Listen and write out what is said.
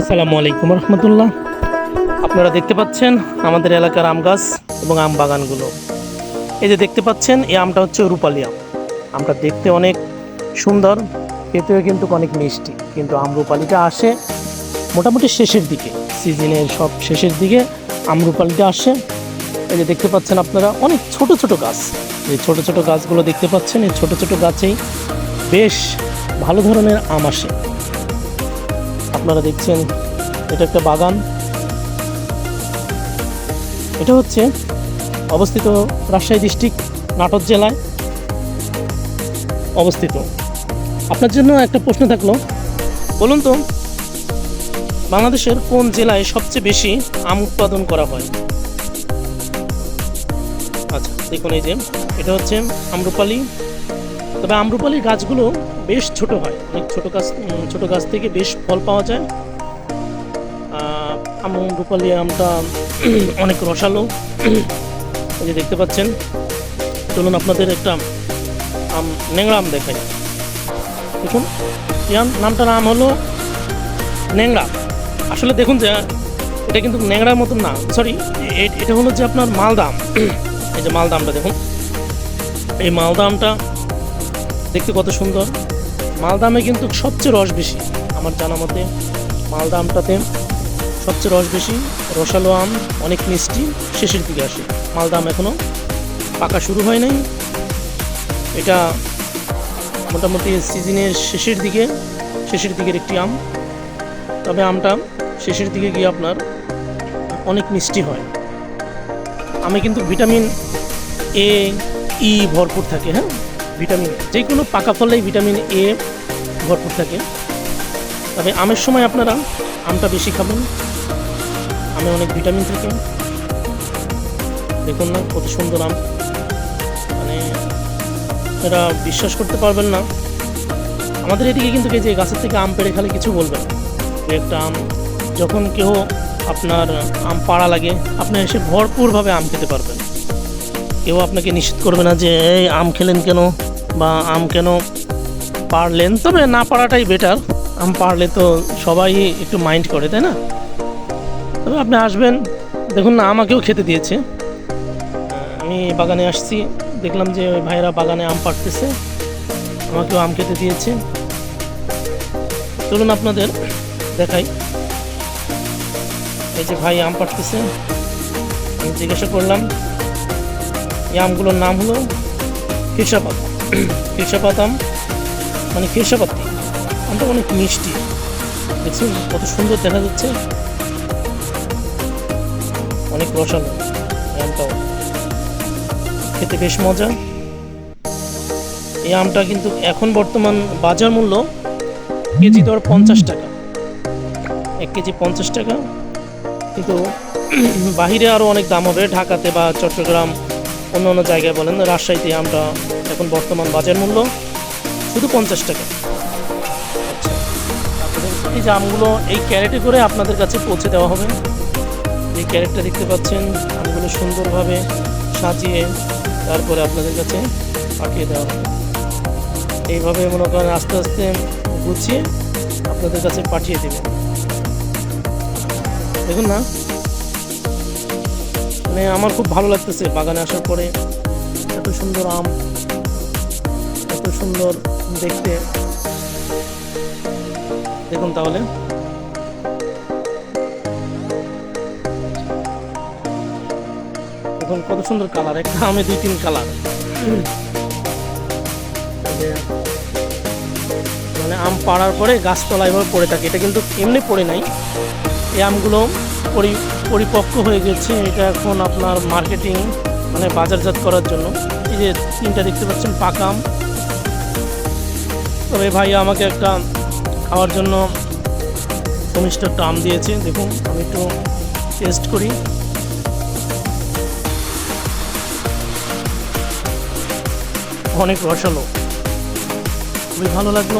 আসসালামু আলাইকুম রহমতুল্লাহ। আপনারা দেখতে পাচ্ছেন আমাদের এলাকার আম গাছ এবং আম বাগানগুলো। এই যে দেখতে পাচ্ছেন, এই আমটা হচ্ছে রূপালি আম। আমটা দেখতে অনেক সুন্দর, খেতেও কিন্তু অনেক মিষ্টি। কিন্তু আম রূপালিটা আসে মোটামুটি শেষের দিকে, সিজনের সব শেষের দিকে আম রূপালিটা আসে। এই যে দেখতে পাচ্ছেন আপনারা, অনেক ছোট ছোট গাছ। এই ছোট ছোট গাছগুলো দেখতে পাচ্ছেন, এই ছোট ছোট গাছেই বেশ ভালো ধরনের আম আসে। আপনারা দেখছেন, এটা একটা বাগান। এটা হচ্ছে অবস্থিত রাজশাহী ডিস্ট্রিক্ট নাটক জেলায় অবস্থিত। আপনার জন্য একটা প্রশ্ন থাকল, বলুন তো, বাংলাদেশের কোন জেলায় সবচেয়ে বেশি আম উৎপাদন করা হয়? আচ্ছা দেখুন এই যে, এটা হচ্ছে আমরুপালি তবে আমরুপালির গাছগুলো বেশ ছোট হয়। অনেক ছোট গাছ ছোট গাছ থেকে বেশ ফল পাওয়া যায়। আমরুপালি আমটা অনেক রসালো। এই যে দেখতে পাচ্ছেন, চলুন আপনাদের একটা আম, ন্যাংরা আম দেখাই। দেখুন আম নামটার নাম হলো ন্যাংরা। আসলে দেখুন যে, এটা কিন্তু ন্যাংরার মতন না সরি এটা হলো যে আপনার মালদাম এই যে মালদামটা দেখুন। এই মালদামটা দেখতে কত সুন্দর। মালদামে কিন্তু সবচেয়ে রস বেশি, আমার জানা মতে। মালদা আমটাতে সবচেয়ে রস বেশি, রসালো আম, অনেক মিষ্টি, শেষের দিকে আসে। মালদা আম এখনও পাকা শুরু হয় নাই। এটা মোটামুটি সিজনের শেষের দিকে, শেষের দিকের একটি আম। তবে আমটা শেষের দিকে গিয়ে আপনার অনেক মিষ্টি হয়। আমে কিন্তু ভিটামিন এ, ই ভরপুর থাকে হ্যাঁ? ভিটামিন যে কোনো পাকা ফলেই ভিটামিন এ ভরপুর থাকে। তবে আমের সময় আপনারা আমটা বেশি খাবেন। আমে অনেক ভিটামিন থাকে। দেখুন না, কত সুন্দর আম। মানে এরা বিশ্বাস করতে পারবেন না। আমাদের এদিকে কিন্তু যে গাছের থেকে আম পেড়ে খালে কিছু বলবে না। একটা আম, যখন কেউ আপনার আম পাড়া লাগে আপনি এসে ভরপুরভাবে আম খেতে পারবেন। কেউ আপনাকে নিষেধ করবে না যে, এই আম খেলেন কেন বা আম কেন পারলেন? তবে না পারাটাই বেটার আম পারলে তো সবাই একটু মাইন্ড করে, তাই না? তবে আপনি আসবেন। দেখুন না, আমাকেও খেতে দিয়েছে। আমি বাগানে আসছি। দেখলাম যে ওই ভাইরা বাগানে আম পাড়তেছে। আমাকেও আম খেতে দিয়েছে। চলুন আপনাদের দেখাই। এই যে ভাই আম পাড়তেছে। আমি জিজ্ঞাসা করলাম এই আমগুলোর নাম হলো খিরসাপাত আম মানে খিরসাপাতি আমটা অনেক মিষ্টি। দেখছেন কত সুন্দর দেখা যাচ্ছে। অনেক রসালো আমটাও খেতে বেশ মজা। এই আমটা কিন্তু এখন বর্তমান বাজার মূল্য কেজি দর পঞ্চাশ টাকা। এক কেজি পঞ্চাশ টাকা। কিন্তু বাহিরে আরও অনেক দাম হবে। ঢাকাতে বা চট্টগ্রাম অন্য অন্য জায়গায় বলেন, রাজশাহীতে আমটা এখন বর্তমান বাজার মূল্য শুধু পঞ্চাশ টাকা। আচ্ছা এই আমগুলো, এই ক্যারেটে করে আপনাদের কাছে পৌঁছে দেওয়া হবে। এই ক্যারেটটা দেখতে পাচ্ছেন, আমগুলো সুন্দরভাবে সাজিয়ে তারপরে আপনাদের কাছে পাঠিয়ে দেওয়া হবে। এইভাবে মনে করেন আস্তে আস্তে গুছিয়ে আপনাদের কাছে পাঠিয়ে দেবে। দেখুন না মানে আমার খুব ভালো লাগতেছে বাগানে আসার পরে। এত সুন্দর আম, এত সুন্দর দেখতে। দেখুন তাহলে। দেখুন কত সুন্দর কালার, একটা আমে দুই তিন কালার। মানে আম পাড়ার পরে গাছতলা এভাবে পড়ে থাকে। এটা কিন্তু এমনি পড়ে নাই। এই আমগুলো পরিপক্ক হয়ে গেছে। এটা এখন আপনার মার্কেটিং মানে বাজারজাত করার জন্য। এই যে তিনটা দেখতে পাচ্ছেন, পাকাম। তবে ভাই, আমাকে একটা খাওয়ার জন্য একটা আম দিয়েছে। দেখুন, আমি একটু টেস্ট করি। অনেক রসালো। খুবই ভালো লাগল।